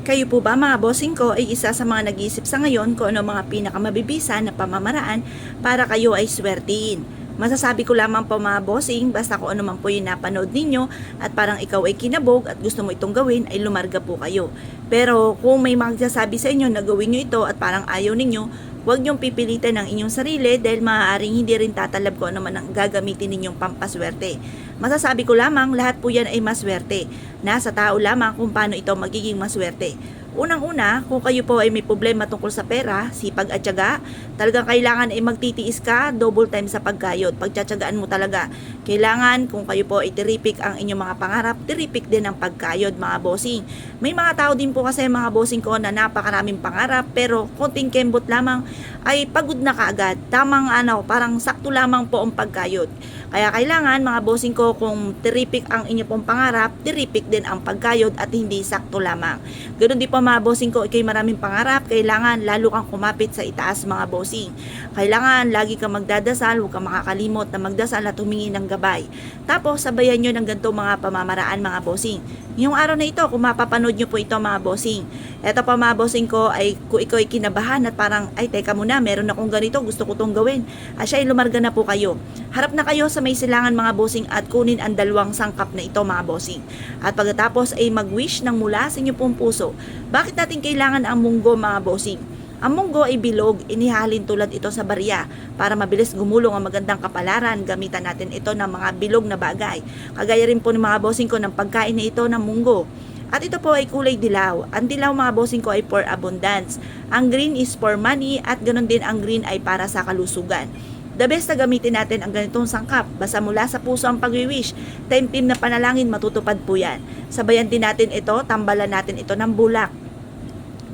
Kayo po ba mga bossing ko ay isa sa mga nag-iisip sa ngayon kung ano mga pinakamabibisa na pamamaraan para kayo ay swertihin. Masasabi ko lamang po mga bossing, basta kung ano man po yung napanood ninyo at parang ikaw ay kinabog at gusto mo itong gawin, ay lumarga po kayo. Pero kung may magsasabi sa inyo na gawin nyo ito at parang ayaw ninyo, huwag niyong pipilitan ang inyong sarili dahil maaaring hindi rin tatalab ko ano man ang gagamitin ninyong pampaswerte. Masasabi ko lamang, lahat po yan ay maswerte. Nasa tao lamang kung paano ito magiging maswerte. Unang-una, kung kayo po ay may problema tungkol sa pera, sipag at tiyaga, talagang kailangan ay magtitiis ka double time sa pagkayod. Pagtsatsagaan mo talaga. Kailangan, kung kayo po ay tiripik ang inyong mga pangarap, tiripik din ang pagkayod mga bossing. May mga tao din po kasi mga bossing ko na napakaraming pangarap pero konting kembot lamang ay pagod na kaagad. Tamang ano, parang sakto lamang po ang pagkayod. Kaya kailangan mga bossing ko kung tiripik ang inyo pong pangarap, tiripik din ang pagkayod at hindi sakto lamang. Ganun din po mga bossing ko, ikay maraming pangarap, kailangan lalo kang kumapit sa itaas mga bossing. Kailangan lagi kang magdadasal, huwag kang makakalimot na magdasal at humingi ng gabay. Tapos sabayan nyo ng ganito mga pamamaraan mga bossing. Yung araw na ito, kung mapapanood nyo po ito mga bossing. Ito pa mga bossing ko ay kung ikaw ay kinabahan at parang, ay teka muna, meron akong ganito, gusto ko tong gawin. At siya ay lumarga na po kayo. Harap na kayo sa may silangan mga bossing at kunin ang dalawang sangkap na ito mga bossing. At pagkatapos ay mag-wish ng mula sa inyong pong puso. Bakit natin kailangan ang munggo mga bossing? Ang munggo ay bilog, inihalin tulad ito sa barya para mabilis gumulong ang magandang kapalaran. Gamitan natin ito ng mga bilog na bagay. Kagaya rin po ng mga bossing ko ng pagkain na ito ng munggo. At ito po ay kulay dilaw. Ang dilaw mga bossing ko ay for abundance. Ang green is for money at ganun din ang green ay para sa kalusugan. The best na gamitin natin ang ganitong sangkap. Basta mula sa puso ang pag-wish. Time-team na panalangin, matutupad po yan. Sabayan din natin ito, tambalan natin ito ng bulak.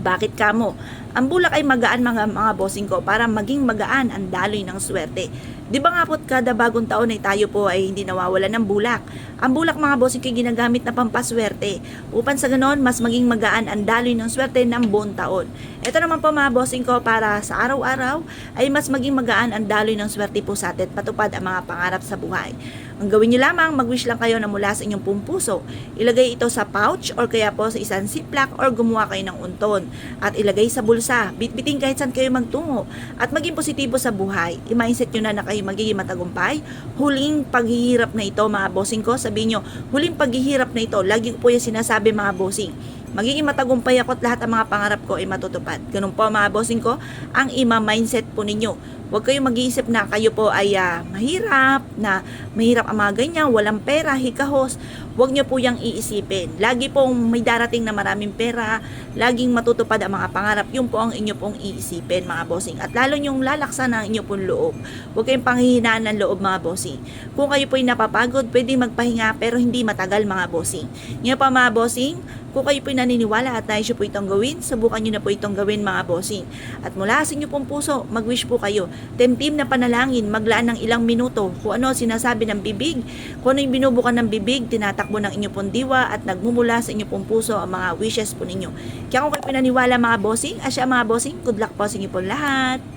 Bakit kamo? Ang bulak ay magaan mga mga bossing ko para maging magaan ang daloy ng swerte. Di ba nga po't kada bagong taon ay tayo po ay hindi nawawala ng bulak. Ang bulak mga ko ay ginagamit na pampaswerte. Upang sa ganon, mas maging magaan ang daloy ng swerte ng buong taon. Ito naman po mga bossing ko para sa araw-araw ay mas maging magaan ang daloy ng swerte po sa atin patupad ang mga pangarap sa buhay. Ang gawin nyo lamang, mag-wish lang kayo na mula sa inyong pong puso. Ilagay ito sa pouch or kaya po sa isang ziplock or gumawa kayo ng unton. At ilagay sa bulsa. Bitbitin kahit saan kayo magtungo. At maging positibo sa buhay. I-mindset nyo na na kayo magiging matagumpay. Huling paghihirap na ito mga bossing ko. Sabihin nyo, huling paghihirap na ito. Lagi ko po yung sinasabi mga bossing. Magiging matagumpay ako at lahat ng mga pangarap ko ay matutupad. Ganun po mga bossing ko, ang ima-mindset po ninyo. Huwag kayong mag-iisip na kayo po ay ah, mahirap, na mahirap ang mga ganyan, walang pera, hikahos. Huwag nyo po yung iisipin. Lagi pong may darating na maraming pera, laging matutupad ang mga pangarap. Yun po ang inyo pong iisipin mga bossing. At lalo nyong lalaksan ang inyo pong loob. Huwag kayong panghihinaan ng loob mga bossing. Kung kayo po ay napapagod, pwede magpahinga pero hindi matagal mga bossing. Ngayon pa mga bossing, kung kayo po naniniwala at nais po itong gawin, subukan nyo na po itong gawin mga bossing. At mula sa inyo pong puso, mag-wish po kayo. Temtim na panalangin, maglaan ng ilang minuto. Kung ano sinasabi ng bibig, kung ano yung binubukan ng bibig, tinatakbo ng inyo pong diwa at nagmumula sa inyo pong puso ang mga wishes po ninyo. Kaya kung kayo pinaniwala mga bossing, asya mga bossing, good luck po sa inyo pong lahat.